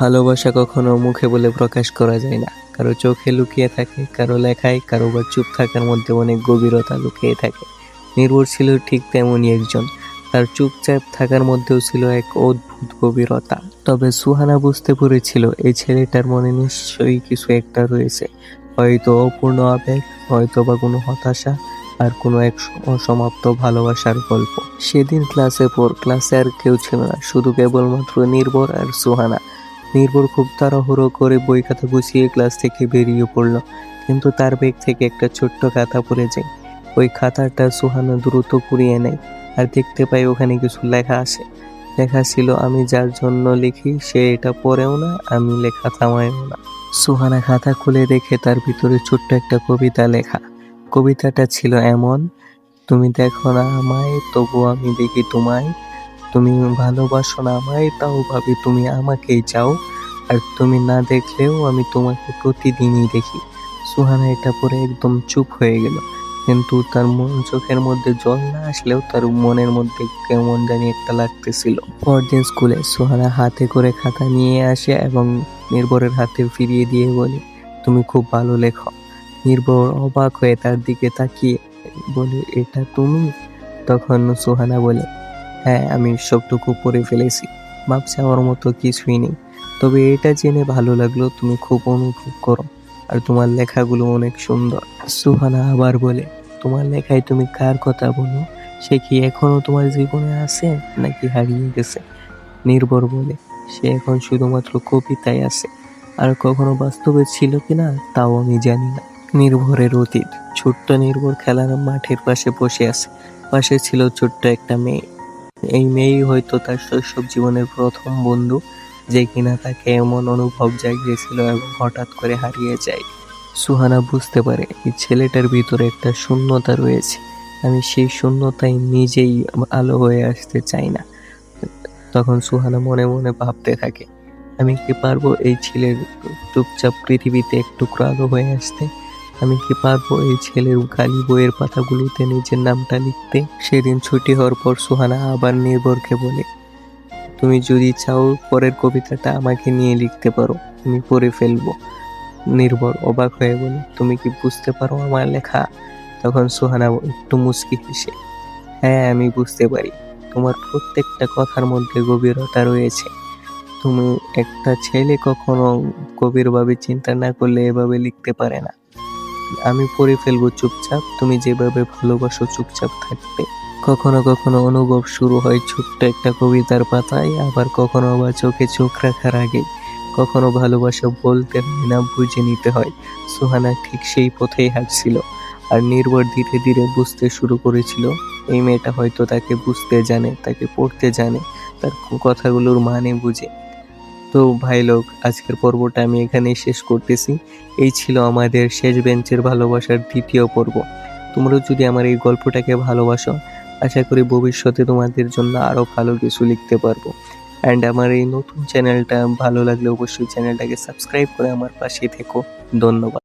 ভালোবাসা কখনো মুখে বলে প্রকাশ করা যায় না। কারও চোখে লুকিয়ে থাকে, কারও লেখায় কারও বা চুপ থাকার মধ্যে অনেক গভীরতা লুকিয়ে থাকে। নির্ভর ছিল ঠিক তেমনই একজন। তার চুপচাপ থাকার মধ্যেও ছিল এক অদ্ভুত গভীরতা। তবে সুহানা বুঝতে পেরেছিল, এই ছেলেটার মনে নিশ্চয়ই কিছু একটা রয়েছে। হয়তো অপূর্ণ আবেগ, হয়তো বা কোনো হতাশা, আর কোনো এক অসমাপ্ত ভালোবাসার গল্প। সেদিন ক্লাসে পর ক্লাসে আর কেউ ছিল না, শুধু কেবলমাত্র নির্ভর আর সুহানা। নির্ভর খুব তাড়াহুড়ো করে বই খাতা গুছিয়ে ক্লাস থেকে বেরিয়ে পড়ল। কিন্তু তার ব্যাগ থেকে একটা ছোট্ট খাতা পড়ে যায়। ওই খাতাটা সুহানা দ্রুত কুড়িয়ে নেয় আর দেখতে পাই ওখানে কিছু লেখা আছে। লেখা ছিল, আমি যার জন্য লিখি, সে এটা পড়েও না, আমি লেখা থামায়ও না। সুহানা খাতা খুলে দেখে তার ভিতরে ছোট্ট একটা কবিতা লেখা। কবিতাটা ছিল এমন, তুমি দেখো না আমায় তবু আমি দেখি তোমায়। তুমি ভালোবাসো না আমায়, তাও ভাবি তুমি আমাকেই চাও। আর তুমি না দেখলেও আমি তোমাকে প্রতিদিনই দেখি। সুহানা এটা পরে একদম চুপ হয়ে গেল। কিন্তু তার মন চোখের মধ্যে জল না আসলেও তার মনের মধ্যে কেমন জানি একটা লাগতেছিল। পরদিন স্কুলে সুহানা হাতে করে খাতা নিয়ে আসে এবং নির্ভরের হাতে ফিরিয়ে দিয়ে বলে, তুমি খুব ভালো লেখো। নির্ভর অবাক হয়ে তার দিকে তাকিয়ে বলে, এটা তুমি? তখন সুহানা বলে হ্যাঁ আমি সবটুকু পড়ে ফেলেছি। মাপ চাওয়ার মতো কিছুই নেই। তবে এটা জেনে ভালো লাগল, তুমি খুব অনুভব করো। আর তোমার লেখাগুলো অনেক সুন্দর। সুহানা আবার বলে, তোমার লেখায় তুমি কার কথা বলো? সে কি এখনও তোমার জীবনে আছে নাকি হারিয়ে গেছে? নির্ভর বলে, সে এখন শুধুমাত্র কবিতায় আছে। আর কখনো বাস্তবে ছিল কিনা তাও আমি জানি না। নির্ভরের অতীত। ছোট্ট নির্ভর খেলার মাঠের পাশে বসে আছে। পাশে ছিল ছোট্ট একটা মেয়ে। এই মেয়েই হয়তো তার শৈশব জীবনের প্রথম বন্ধু, যে কিনা তাকে এমন অনুভব জাগিয়েছিল এবং হঠাৎ করে হারিয়ে যায়। সুহানা বুঝতে পারে এই ছেলেটার ভিতরে একটা শূন্যতা রয়েছে। আমি সেই শূন্যতায় নিজেই আলো হয়ে আসতে চাই না। তখন সুহানা মনে মনে ভাবতে থাকে, আমি কি পারব এই ছেলের চুপচাপ পৃথিবীতে একটু আলো হয়ে আসতে? আমি কি পারব এই ছেলের গালি বইয়ের পাতাগুলোতে নিজের নামটা লিখতে? সেদিন ছুটি হওয়ার পর সুহানা আবার নির্ভরকে বলে, তুমি যদি চাও পরের কবিতাটা আমাকে নিয়ে লিখতে পারো, আমি পড়ে ফেলব। নির্ভর অবাক হয়ে বলে, তুমি কি বুঝতে পারো আমার লেখা? তখন সুহানা একটু মুচকি হেসে হ্যাঁ আমি বুঝতে পারি। তোমার প্রত্যেকটা কথার মধ্যে গভীরতা রয়েছে। তুমি একটা ছেলে কখনো গভীরভাবে চিন্তা না করলে এভাবে লিখতে পারে না। আমি পড়ে ফেলব চুপচাপ। তুমি যেভাবে ভালোবাসো চুপচাপ থাকবে। কখনো কখনো অনুভব শুরু হয় ছোট্ট একটা কবিতার পাতায়, আবার কখনো আবার চোখে চোখ রাখার আগে। কখনো ভালোবাসা বলতে হয় না, বুঝে নিতে হয়। সুহানা ঠিক সেই পথেই হাঁটছিল আর নির্ভর ধীরে ধীরে বুঝতে শুরু করেছিল। এই মেয়েটা হয়তো তাকে বুঝতে জানে, তাকে পড়তে জানে, তার কথাগুলোর মানে বুঝে। তো ভাই লোক, আজকের পর্বটা আমি এখানেই শেষ করতেছি। এই ছিল আমাদের শেষ বেঞ্চের ভালোবাসার দ্বিতীয় পর্ব। তোমরাও যদি আমার এই গল্পটাকে ভালোবাসো, আশা করি ভবিষ্যতে তোমাদের জন্য আরও ভালো কিছু লিখতে পারব। অ্যান্ড আমার এই নতুন চ্যানেলটা ভালো লাগলে অবশ্যই চ্যানেলটাকে সাবস্ক্রাইব করে আমার পাশে থেকো। ধন্যবাদ।